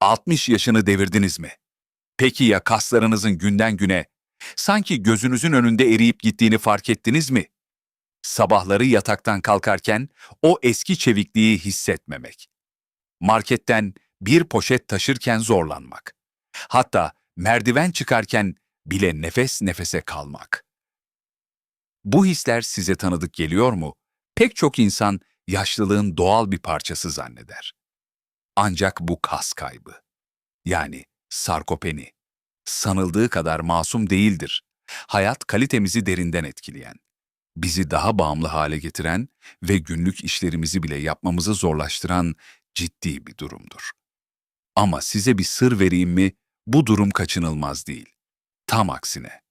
60 yaşını devirdiniz mi? Peki ya kaslarınızın günden güne sanki gözünüzün önünde eriyip gittiğini fark ettiniz mi? Sabahları yataktan kalkarken o eski çevikliği hissetmemek. Marketten bir poşet taşırken zorlanmak. Hatta merdiven çıkarken bile nefes nefese kalmak. Bu hisler size tanıdık geliyor mu? Pek çok insan yaşlılığın doğal bir parçası zanneder. Ancak bu kas kaybı, yani sarkopeni, sanıldığı kadar masum değildir. Hayat kalitemizi derinden etkileyen, bizi daha bağımlı hale getiren ve günlük işlerimizi bile yapmamızı zorlaştıran ciddi bir durumdur. Ama size bir sır vereyim mi? Bu durum kaçınılmaz değil. Tam aksine.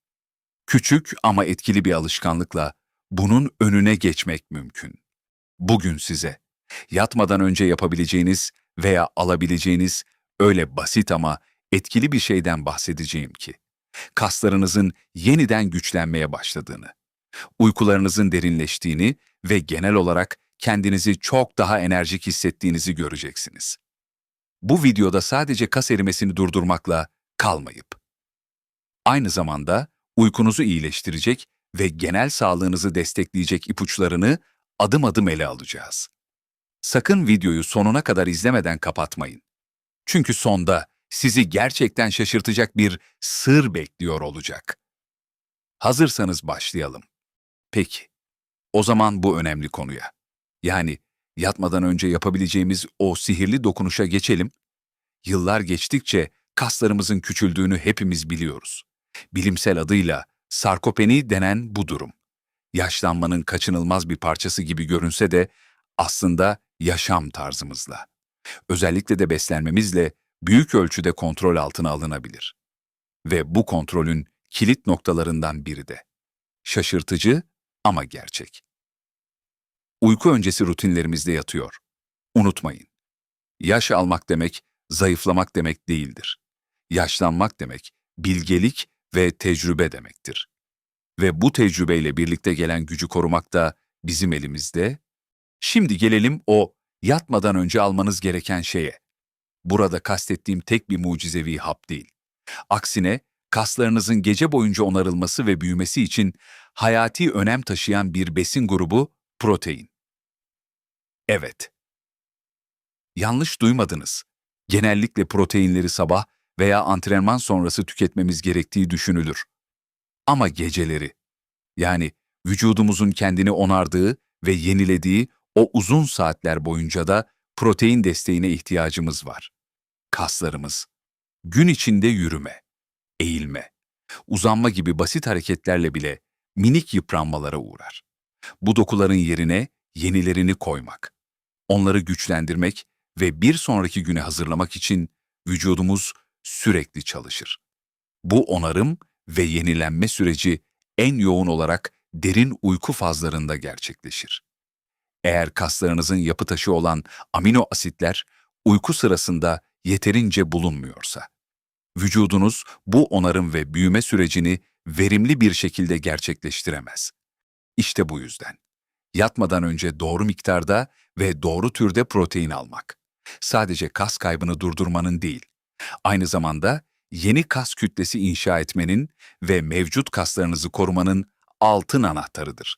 Küçük ama etkili bir alışkanlıkla bunun önüne geçmek mümkün. Bugün size yatmadan önce yapabileceğiniz veya alabileceğiniz öyle basit ama etkili bir şeyden bahsedeceğim ki kaslarınızın yeniden güçlenmeye başladığını, uykularınızın derinleştiğini ve genel olarak kendinizi çok daha enerjik hissettiğinizi göreceksiniz. Bu videoda sadece kas erimesini durdurmakla kalmayıp, aynı zamanda uykunuzu iyileştirecek ve genel sağlığınızı destekleyecek ipuçlarını adım adım ele alacağız. Sakın videoyu sonuna kadar izlemeden kapatmayın. Çünkü sonda sizi gerçekten şaşırtacak bir sır bekliyor olacak. Hazırsanız başlayalım. Peki, o zaman bu önemli konuya. Yani yatmadan önce yapabileceğimiz o sihirli dokunuşa geçelim. Yıllar geçtikçe kaslarımızın küçüldüğünü hepimiz biliyoruz. Bilimsel adıyla sarkopeni denen bu durum. Yaşlanmanın kaçınılmaz bir parçası gibi görünse de aslında yaşam tarzımızla, özellikle de beslenmemizle büyük ölçüde kontrol altına alınabilir. Ve bu kontrolün kilit noktalarından biri de şaşırtıcı ama gerçek. Uyku öncesi rutinlerimizde yatıyor. Unutmayın. Yaş almak demek, zayıflamak demek değildir. Yaşlanmak demek, bilgelik ve tecrübe demektir. Ve bu tecrübeyle birlikte gelen gücü korumak da bizim elimizde. Şimdi gelelim o yatmadan önce almanız gereken şeye. Burada kastettiğim tek bir mucizevi hap değil. Aksine kaslarınızın gece boyunca onarılması ve büyümesi için hayati önem taşıyan bir besin grubu protein. Evet. Yanlış duymadınız. Genellikle proteinleri sabah veya antrenman sonrası tüketmemiz gerektiği düşünülür. Ama geceleri, yani vücudumuzun kendini onardığı ve yenilediği o uzun saatler boyunca da protein desteğine ihtiyacımız var. Kaslarımız, gün içinde yürüme, eğilme, uzanma gibi basit hareketlerle bile minik yıpranmalara uğrar. Bu dokuların yerine yenilerini koymak, onları güçlendirmek ve bir sonraki güne hazırlamak için vücudumuz sürekli çalışır. Bu onarım ve yenilenme süreci en yoğun olarak derin uyku fazlarında gerçekleşir. Eğer kaslarınızın yapı taşı olan amino asitler uyku sırasında yeterince bulunmuyorsa, vücudunuz bu onarım ve büyüme sürecini verimli bir şekilde gerçekleştiremez. İşte bu yüzden yatmadan önce doğru miktarda ve doğru türde protein almak. Sadece kas kaybını durdurmanın değil, aynı zamanda yeni kas kütlesi inşa etmenin ve mevcut kaslarınızı korumanın altın anahtarıdır.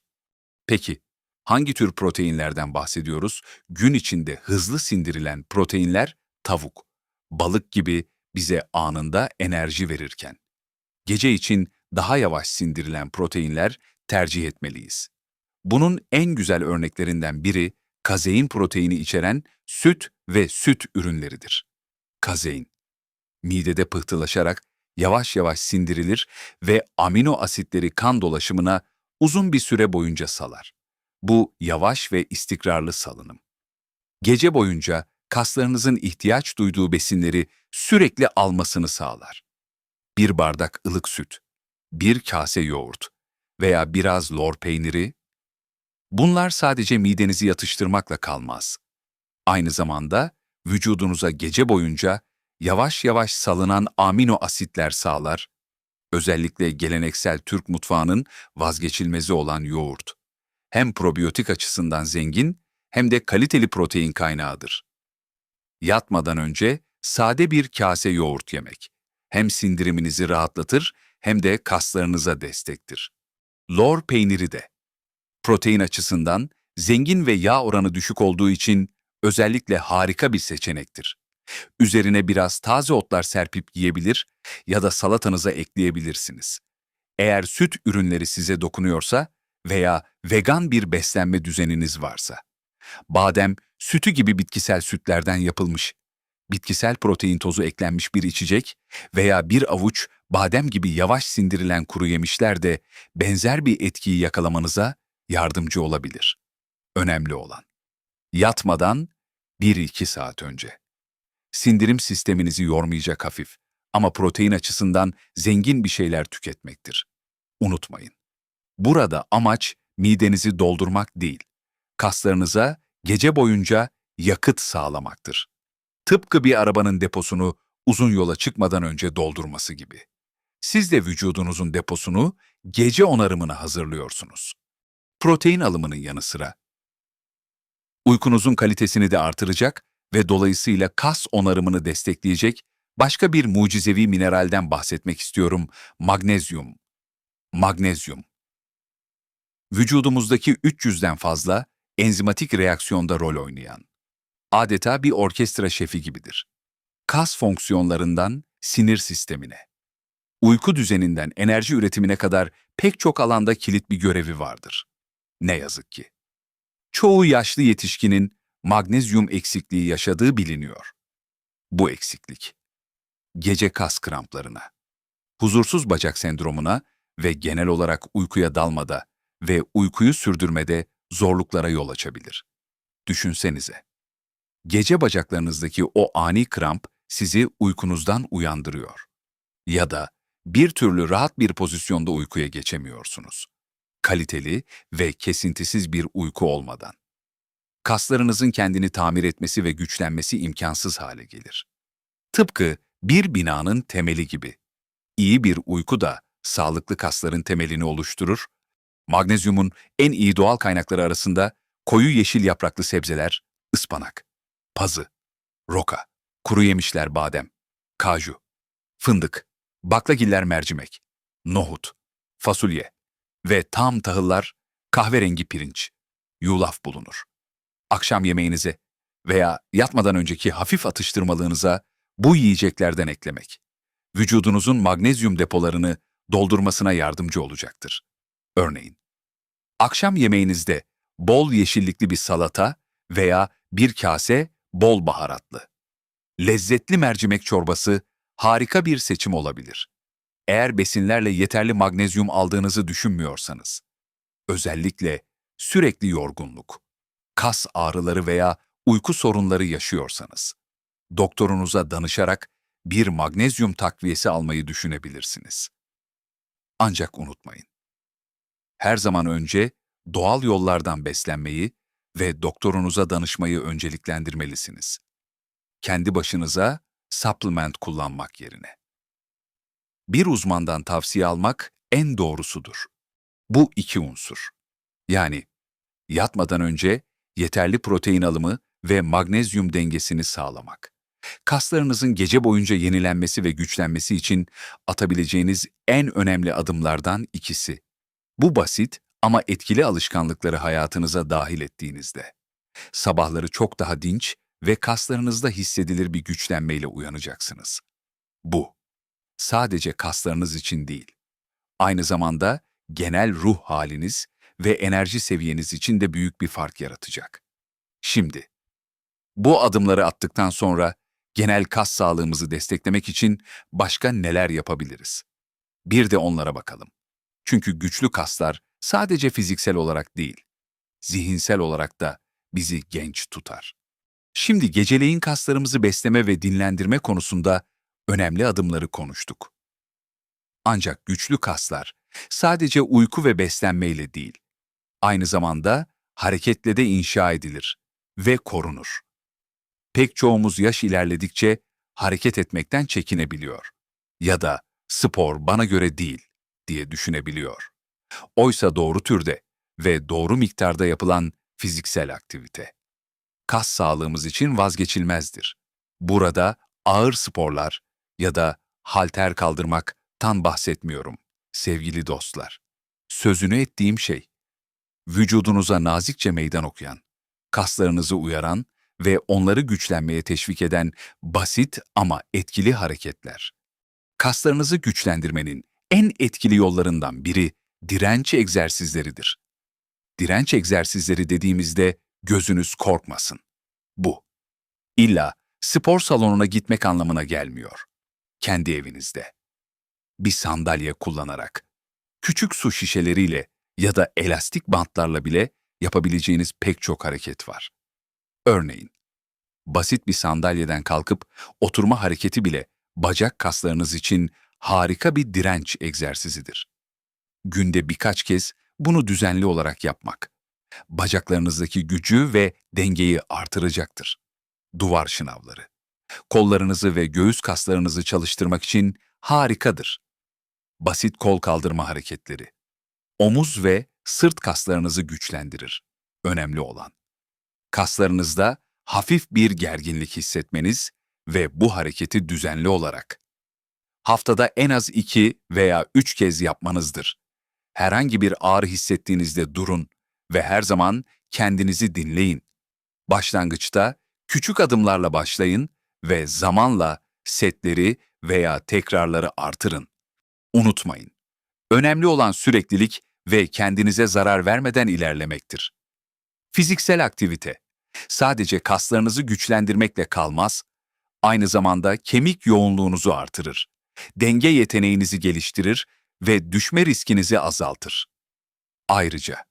Peki, hangi tür proteinlerden bahsediyoruz? Gün içinde hızlı sindirilen proteinler tavuk, balık gibi bize anında enerji verirken, gece için daha yavaş sindirilen proteinler tercih etmeliyiz. Bunun en güzel örneklerinden biri kazein proteini içeren süt ve süt ürünleridir. Kazein, midede pıhtılaşarak yavaş yavaş sindirilir ve amino asitleri kan dolaşımına uzun bir süre boyunca salar. Bu yavaş ve istikrarlı salınım. Gece boyunca kaslarınızın ihtiyaç duyduğu besinleri sürekli almasını sağlar. Bir bardak ılık süt, bir kase yoğurt veya biraz lor peyniri, bunlar sadece midenizi yatıştırmakla kalmaz. Aynı zamanda vücudunuza gece boyunca yavaş yavaş salınan amino asitler sağlar, özellikle geleneksel Türk mutfağının vazgeçilmezi olan yoğurt. Hem probiyotik açısından zengin hem de kaliteli protein kaynağıdır. Yatmadan önce sade bir kase yoğurt yemek. Hem sindiriminizi rahatlatır hem de kaslarınıza destektir. Lor peyniri de. Protein açısından zengin ve yağ oranı düşük olduğu için özellikle harika bir seçenektir. Üzerine biraz taze otlar serpip yiyebilir ya da salatanıza ekleyebilirsiniz. Eğer süt ürünleri size dokunuyorsa veya vegan bir beslenme düzeniniz varsa. Badem, sütü gibi bitkisel sütlerden yapılmış, bitkisel protein tozu eklenmiş bir içecek veya bir avuç badem gibi yavaş sindirilen kuru yemişler de benzer bir etkiyi yakalamanıza yardımcı olabilir. Önemli olan. Yatmadan 1-2 saat önce. Sindirim sisteminizi yormayacak hafif ama protein açısından zengin bir şeyler tüketmektir. Unutmayın. Burada amaç midenizi doldurmak değil, kaslarınıza gece boyunca yakıt sağlamaktır. Tıpkı bir arabanın deposunu uzun yola çıkmadan önce doldurması gibi. Siz de vücudunuzun deposunu gece onarımına hazırlıyorsunuz. Protein alımının yanı sıra uykunuzun kalitesini de artıracak ve dolayısıyla kas onarımını destekleyecek başka bir mucizevi mineralden bahsetmek istiyorum. Magnezyum. Magnezyum. Vücudumuzdaki 300'den fazla enzimatik reaksiyonda rol oynayan, adeta bir orkestra şefi gibidir. Kas fonksiyonlarından sinir sistemine, uyku düzeninden enerji üretimine kadar pek çok alanda kilit bir görevi vardır. Ne yazık ki. Çoğu yaşlı yetişkinin magnezyum eksikliği yaşadığı biliniyor. Bu eksiklik, gece kas kramplarına, huzursuz bacak sendromuna ve genel olarak uykuya dalmada ve uykuyu sürdürmede zorluklara yol açabilir. Düşünsenize. Gece bacaklarınızdaki o ani kramp sizi uykunuzdan uyandırıyor. Ya da bir türlü rahat bir pozisyonda uykuya geçemiyorsunuz. Kaliteli ve kesintisiz bir uyku olmadan. Kaslarınızın kendini tamir etmesi ve güçlenmesi imkansız hale gelir. Tıpkı bir binanın temeli gibi. İyi bir uyku da sağlıklı kasların temelini oluşturur Magnezyumun en iyi doğal kaynakları arasında koyu yeşil yapraklı sebzeler, ıspanak, pazı, roka, kuru yemişler badem, kaju, fındık, baklagiller mercimek, nohut, fasulye ve tam tahıllar kahverengi pirinç, yulaf bulunur. Akşam yemeğinize veya yatmadan önceki hafif atıştırmalığınıza bu yiyeceklerden eklemek, vücudunuzun magnezyum depolarını doldurmasına yardımcı olacaktır. Örneğin, akşam yemeğinizde bol yeşillikli bir salata veya bir kase bol baharatlı. Lezzetli mercimek çorbası harika bir seçim olabilir. Eğer besinlerle yeterli magnezyum aldığınızı düşünmüyorsanız. Özellikle sürekli yorgunluk, kas ağrıları veya uyku sorunları yaşıyorsanız. Doktorunuza danışarak bir magnezyum takviyesi almayı düşünebilirsiniz. Ancak unutmayın her zaman önce doğal yollardan beslenmeyi ve doktorunuza danışmayı önceliklendirmelisiniz. Kendi başınıza supplement kullanmak yerine. Bir uzmandan tavsiye almak en doğrusudur. Bu iki unsur. Yani yatmadan önce yeterli protein alımı ve magnezyum dengesini sağlamak. Kaslarınızın gece boyunca yenilenmesi ve güçlenmesi için atabileceğiniz en önemli adımlardan ikisi. Bu basit ama etkili alışkanlıkları hayatınıza dahil ettiğinizde, sabahları çok daha dinç ve kaslarınızda hissedilir bir güçlenmeyle uyanacaksınız. Bu, sadece kaslarınız için değil, aynı zamanda genel ruh haliniz ve enerji seviyeniz için de büyük bir fark yaratacak. Şimdi, bu adımları attıktan sonra genel kas sağlığımızı desteklemek için başka neler yapabiliriz? Bir de onlara bakalım. Çünkü güçlü kaslar sadece fiziksel olarak değil, zihinsel olarak da bizi genç tutar. Şimdi geceleyin kaslarımızı besleme ve dinlendirme konusunda önemli adımları konuştuk. Ancak güçlü kaslar sadece uyku ve beslenmeyle değil, aynı zamanda hareketle de inşa edilir ve korunur. Pek çoğumuz yaş ilerledikçe hareket etmekten çekinebiliyor ya da spor bana göre değil diye düşünebiliyor. Oysa doğru türde ve doğru miktarda yapılan fiziksel aktivite. Kas sağlığımız için vazgeçilmezdir. Burada ağır sporlar ya da halter kaldırmaktan bahsetmiyorum sevgili dostlar. Sözünü ettiğim şey, vücudunuza nazikçe meydan okuyan, kaslarınızı uyaran ve onları güçlenmeye teşvik eden basit ama etkili hareketler. Kaslarınızı güçlendirmenin en etkili yollarından biri direnç egzersizleridir. Direnç egzersizleri dediğimizde gözünüz korkmasın. Bu. İlla spor salonuna gitmek anlamına gelmiyor. Kendi evinizde. Bir sandalye kullanarak, küçük su şişeleriyle ya da elastik bantlarla bile yapabileceğiniz pek çok hareket var. Örneğin, basit bir sandalyeden kalkıp oturma hareketi bile bacak kaslarınız için harika bir direnç egzersizidir. Günde birkaç kez bunu düzenli olarak yapmak, bacaklarınızdaki gücü ve dengeyi artıracaktır. Duvar şınavları. Kollarınızı ve göğüs kaslarınızı çalıştırmak için harikadır. Basit kol kaldırma hareketleri. Omuz ve sırt kaslarınızı güçlendirir. Önemli olan. Kaslarınızda hafif bir gerginlik hissetmeniz ve bu hareketi düzenli olarak haftada en az iki veya üç kez yapmanızdır. Herhangi bir ağrı hissettiğinizde durun ve her zaman kendinizi dinleyin. Başlangıçta küçük adımlarla başlayın ve zamanla setleri veya tekrarları artırın. Unutmayın. Önemli olan süreklilik ve kendinize zarar vermeden ilerlemektir. Fiziksel aktivite sadece kaslarınızı güçlendirmekle kalmaz, aynı zamanda kemik yoğunluğunuzu artırır, denge yeteneğinizi geliştirir ve düşme riskinizi azaltır. Ayrıca,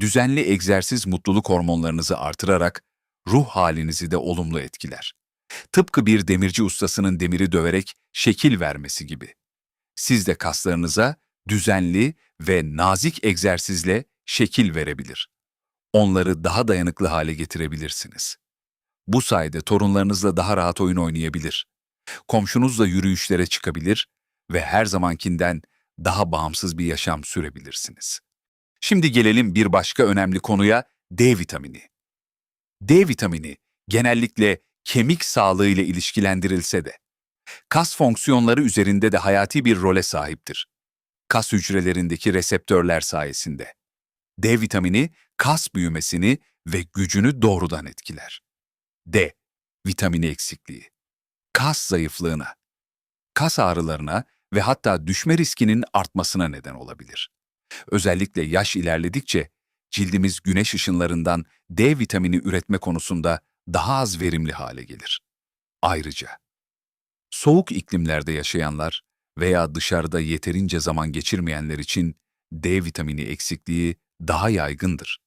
düzenli egzersiz mutluluk hormonlarınızı artırarak ruh halinizi de olumlu etkiler. Tıpkı bir demirci ustasının demiri döverek şekil vermesi gibi. Siz de kaslarınıza düzenli ve nazik egzersizle şekil verebilir. Onları daha dayanıklı hale getirebilirsiniz. Bu sayede torunlarınızla daha rahat oyun oynayabilir. Komşunuzla yürüyüşlere çıkabilir ve her zamankinden daha bağımsız bir yaşam sürebilirsiniz. Şimdi gelelim bir başka önemli konuya D vitamini. D vitamini genellikle kemik sağlığı ile ilişkilendirilse de kas fonksiyonları üzerinde de hayati bir role sahiptir. Kas hücrelerindeki reseptörler sayesinde. D vitamini kas büyümesini ve gücünü doğrudan etkiler. D. Vitamini eksikliği. Kas zayıflığına, kas ağrılarına ve hatta düşme riskinin artmasına neden olabilir. Özellikle yaş ilerledikçe cildimiz güneş ışınlarından D vitamini üretme konusunda daha az verimli hale gelir. Ayrıca, soğuk iklimlerde yaşayanlar veya dışarıda yeterince zaman geçirmeyenler için D vitamini eksikliği daha yaygındır.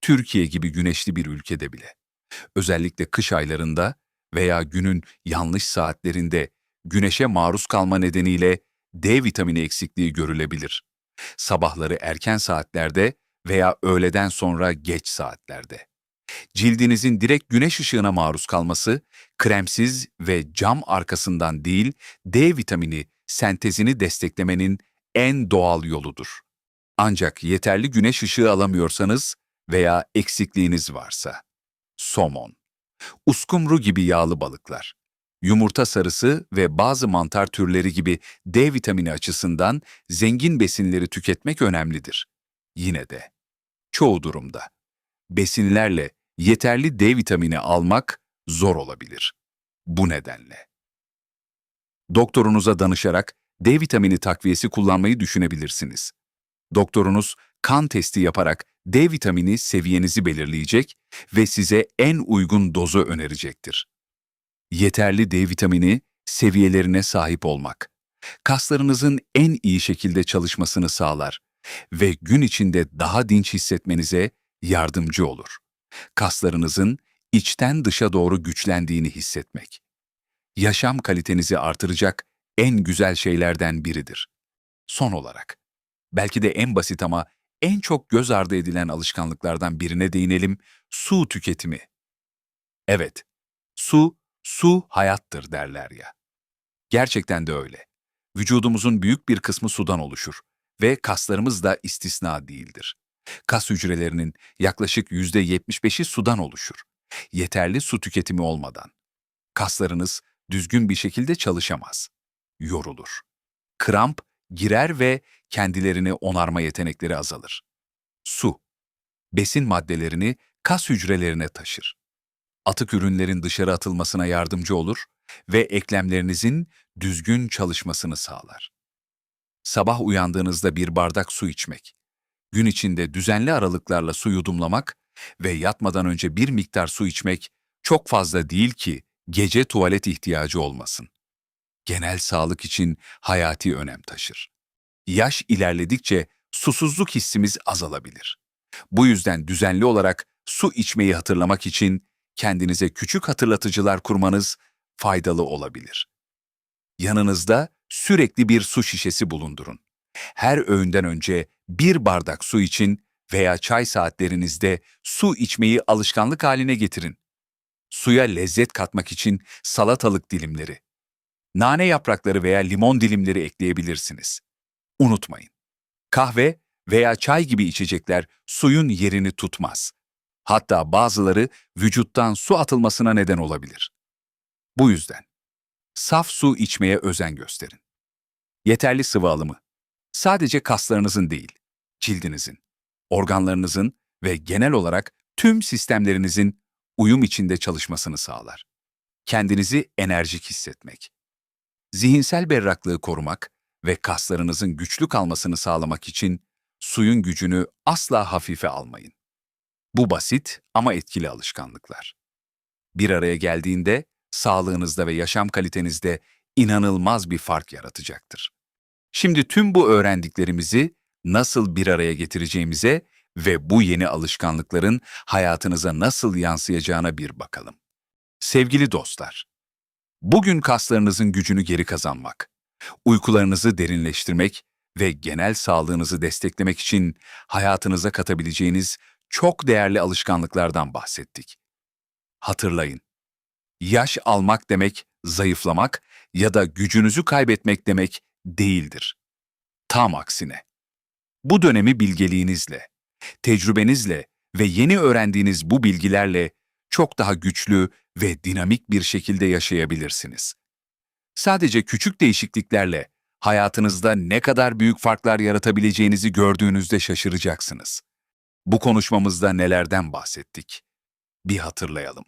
Türkiye gibi güneşli bir ülkede bile. Özellikle kış aylarında veya günün yanlış saatlerinde güneşe maruz kalma nedeniyle D vitamini eksikliği görülebilir. Sabahları erken saatlerde veya öğleden sonra geç saatlerde. Cildinizin direkt güneş ışığına maruz kalması, kremsiz ve cam arkasından değil, D vitamini sentezini desteklemenin en doğal yoludur. Ancak yeterli güneş ışığı alamıyorsanız veya eksikliğiniz varsa. Somon, uskumru gibi yağlı balıklar, yumurta sarısı ve bazı mantar türleri gibi D vitamini açısından zengin besinleri tüketmek önemlidir. Yine de, çoğu durumda, besinlerle yeterli D vitamini almak zor olabilir. Bu nedenle. Doktorunuza danışarak D vitamini takviyesi kullanmayı düşünebilirsiniz. Doktorunuz kan testi yaparak D vitamini seviyenizi belirleyecek ve size en uygun dozu önerecektir. Yeterli D vitamini seviyelerine sahip olmak, kaslarınızın en iyi şekilde çalışmasını sağlar ve gün içinde daha dinç hissetmenize yardımcı olur. Kaslarınızın içten dışa doğru güçlendiğini hissetmek. Yaşam kalitenizi artıracak en güzel şeylerden biridir. Son olarak, belki de en basit ama en çok göz ardı edilen alışkanlıklardan birine değinelim, su tüketimi. Evet, su, su hayattır derler ya. Gerçekten de öyle. Vücudumuzun büyük bir kısmı sudan oluşur ve kaslarımız da istisna değildir. Kas hücrelerinin yaklaşık %75'i sudan oluşur. Yeterli su tüketimi olmadan. Kaslarınız düzgün bir şekilde çalışamaz. Yorulur. Kramp girer ve kendilerini onarma yetenekleri azalır. Su. Besin maddelerini kas hücrelerine taşır. Atık ürünlerin dışarı atılmasına yardımcı olur ve eklemlerinizin düzgün çalışmasını sağlar. Sabah uyandığınızda bir bardak su içmek, gün içinde düzenli aralıklarla su yudumlamak ve yatmadan önce bir miktar su içmek çok fazla değil ki gece tuvalet ihtiyacı olmasın. Genel sağlık için hayati önem taşır. Yaş ilerledikçe susuzluk hissimiz azalabilir. Bu yüzden düzenli olarak su içmeyi hatırlamak için kendinize küçük hatırlatıcılar kurmanız faydalı olabilir. Yanınızda sürekli bir su şişesi bulundurun. Her öğünden önce bir bardak su için veya çay saatlerinizde su içmeyi alışkanlık haline getirin. Suya lezzet katmak için salatalık dilimleri, nane yaprakları veya limon dilimleri ekleyebilirsiniz. Unutmayın. Kahve veya çay gibi içecekler suyun yerini tutmaz. Hatta bazıları vücuttan su atılmasına neden olabilir. Bu yüzden saf su içmeye özen gösterin. Yeterli sıvı alımı. Sadece kaslarınızın değil, cildinizin, organlarınızın ve genel olarak tüm sistemlerinizin uyum içinde çalışmasını sağlar. Kendinizi enerjik hissetmek. Zihinsel berraklığı korumak ve kaslarınızın güçlü kalmasını sağlamak için suyun gücünü asla hafife almayın. Bu basit ama etkili alışkanlıklar. Bir araya geldiğinde sağlığınızda ve yaşam kalitenizde inanılmaz bir fark yaratacaktır. Şimdi tüm bu öğrendiklerimizi nasıl bir araya getireceğimize ve bu yeni alışkanlıkların hayatınıza nasıl yansıyacağına bir bakalım. Sevgili dostlar, bugün kaslarınızın gücünü geri kazanmak, uykularınızı derinleştirmek ve genel sağlığınızı desteklemek için hayatınıza katabileceğiniz çok değerli alışkanlıklardan bahsettik. Hatırlayın, yaş almak demek zayıflamak ya da gücünüzü kaybetmek demek değildir. Tam aksine. Bu dönemi bilgeliğinizle, tecrübenizle ve yeni öğrendiğiniz bu bilgilerle çok daha güçlü ve dinamik bir şekilde yaşayabilirsiniz. Sadece küçük değişikliklerle hayatınızda ne kadar büyük farklar yaratabileceğinizi gördüğünüzde şaşıracaksınız. Bu konuşmamızda nelerden bahsettik? Bir hatırlayalım.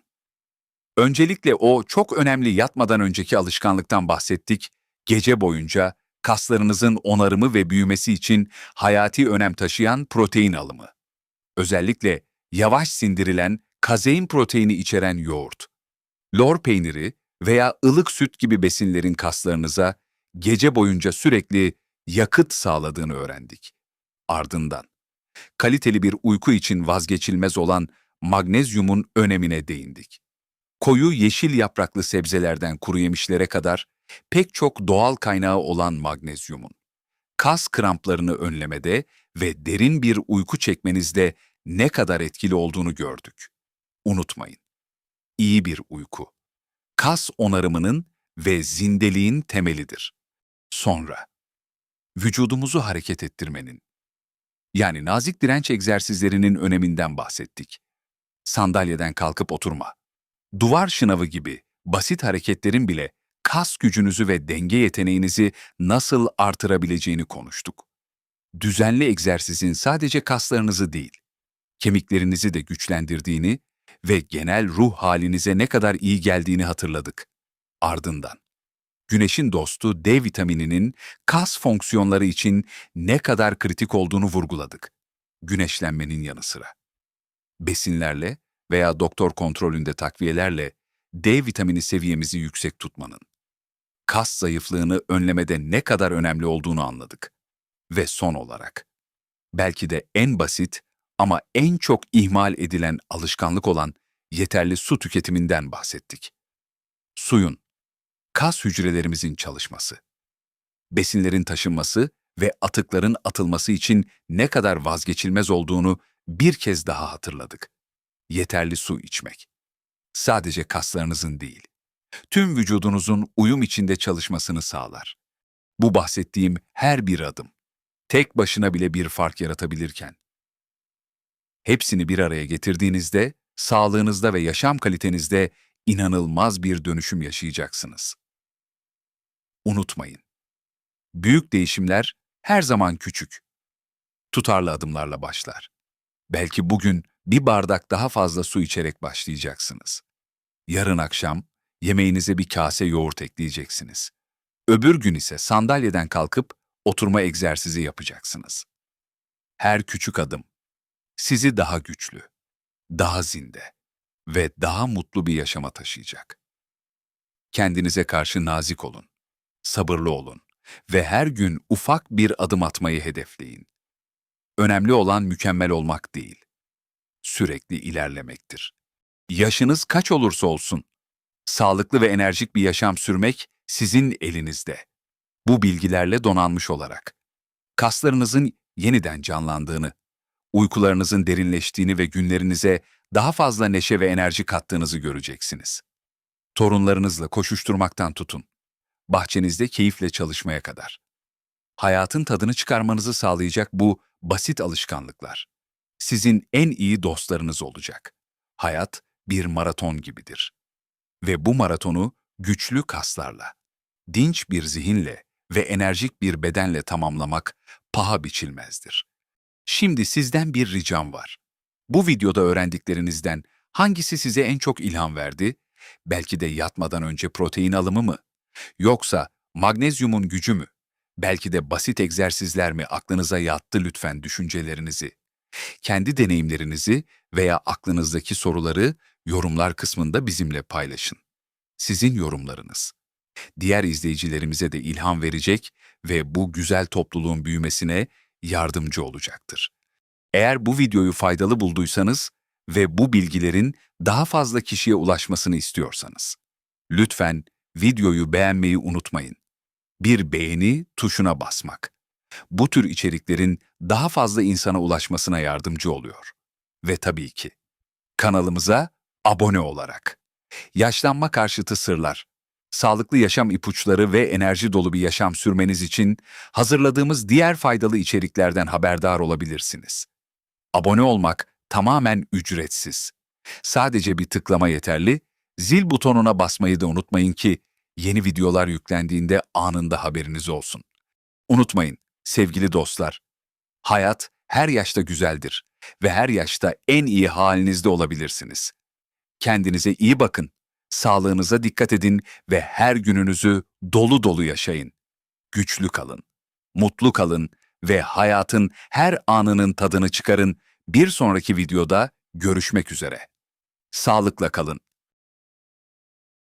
Öncelikle o çok önemli yatmadan önceki alışkanlıktan bahsettik. Gece boyunca kaslarınızın onarımı ve büyümesi için hayati önem taşıyan protein alımı. Özellikle yavaş sindirilen kazein proteini içeren yoğurt, lor peyniri veya ılık süt gibi besinlerin kaslarınıza gece boyunca sürekli yakıt sağladığını öğrendik. Ardından kaliteli bir uyku için vazgeçilmez olan magnezyumun önemine değindik. Koyu yeşil yapraklı sebzelerden kuru yemişlere kadar pek çok doğal kaynağı olan magnezyumun. Kas kramplarını önlemede ve derin bir uyku çekmenizde ne kadar etkili olduğunu gördük. Unutmayın. İyi bir uyku. Kas onarımının ve zindeliğin temelidir. Sonra, vücudumuzu hareket ettirmenin, yani nazik direnç egzersizlerinin öneminden bahsettik. Sandalyeden kalkıp oturma, duvar şınavı gibi basit hareketlerin bile kas gücünüzü ve denge yeteneğinizi nasıl artırabileceğini konuştuk. Düzenli egzersizin sadece kaslarınızı değil, kemiklerinizi de güçlendirdiğini ve genel ruh halinize ne kadar iyi geldiğini hatırladık. Ardından, güneşin dostu D vitamininin kas fonksiyonları için ne kadar kritik olduğunu vurguladık. Güneşlenmenin yanı sıra. Besinlerle veya doktor kontrolünde takviyelerle D vitamini seviyemizi yüksek tutmanın, kas zayıflığını önlemede ne kadar önemli olduğunu anladık. Ve son olarak, belki de en basit ama en çok ihmal edilen alışkanlık olan yeterli su tüketiminden bahsettik. Suyun, kas hücrelerimizin çalışması, besinlerin taşınması ve atıkların atılması için ne kadar vazgeçilmez olduğunu bir kez daha hatırladık. Yeterli su içmek. Sadece kaslarınızın değil, tüm vücudunuzun uyum içinde çalışmasını sağlar. Bu bahsettiğim her bir adım, tek başına bile bir fark yaratabilirken, hepsini bir araya getirdiğinizde, sağlığınızda ve yaşam kalitenizde inanılmaz bir dönüşüm yaşayacaksınız. Unutmayın. Büyük değişimler her zaman küçük. Tutarlı adımlarla başlar. Belki bugün bir bardak daha fazla su içerek başlayacaksınız. Yarın akşam yemeğinize bir kase yoğurt ekleyeceksiniz. Öbür gün ise sandalyeden kalkıp oturma egzersizi yapacaksınız. Her küçük adım sizi daha güçlü, daha zinde ve daha mutlu bir yaşama taşıyacak. Kendinize karşı nazik olun, sabırlı olun ve her gün ufak bir adım atmayı hedefleyin. Önemli olan mükemmel olmak değil, sürekli ilerlemektir. Yaşınız kaç olursa olsun, sağlıklı ve enerjik bir yaşam sürmek sizin elinizde. Bu bilgilerle donanmış olarak, kaslarınızın yeniden canlandığını, uykularınızın derinleştiğini ve günlerinize daha fazla neşe ve enerji kattığınızı göreceksiniz. Torunlarınızla koşuşturmaktan tutun, bahçenizde keyifle çalışmaya kadar. Hayatın tadını çıkarmanızı sağlayacak bu basit alışkanlıklar sizin en iyi dostlarınız olacak. Hayat bir maraton gibidir. Ve bu maratonu güçlü kaslarla, dinç bir zihinle ve enerjik bir bedenle tamamlamak paha biçilmezdir. Şimdi sizden bir ricam var. Bu videoda öğrendiklerinizden hangisi size en çok ilham verdi? Belki de yatmadan önce protein alımı mı? Yoksa magnezyumun gücü mü? Belki de basit egzersizler mi aklınıza yattı lütfen düşüncelerinizi. Kendi deneyimlerinizi veya aklınızdaki soruları yorumlar kısmında bizimle paylaşın. Sizin yorumlarınız diğer izleyicilerimize de ilham verecek ve bu güzel topluluğun büyümesine yardımcı olacaktır. Eğer bu videoyu faydalı bulduysanız ve bu bilgilerin daha fazla kişiye ulaşmasını istiyorsanız, lütfen videoyu beğenmeyi unutmayın. Bir beğeni tuşuna basmak. Bu tür içeriklerin daha fazla insana ulaşmasına yardımcı oluyor. Ve tabii ki kanalımıza abone olarak. Yaşlanma karşıtı sırlar, sağlıklı yaşam ipuçları ve enerji dolu bir yaşam sürmeniz için hazırladığımız diğer faydalı içeriklerden haberdar olabilirsiniz. Abone olmak tamamen ücretsiz. Sadece bir tıklama yeterli, zil butonuna basmayı da unutmayın ki yeni videolar yüklendiğinde anında haberiniz olsun. Unutmayın sevgili dostlar, hayat her yaşta güzeldir ve her yaşta en iyi halinizde olabilirsiniz. Kendinize iyi bakın, sağlığınıza dikkat edin ve her gününüzü dolu dolu yaşayın. Güçlü kalın, mutlu kalın ve hayatın her anının tadını çıkarın. Bir sonraki videoda görüşmek üzere. Sağlıkla kalın.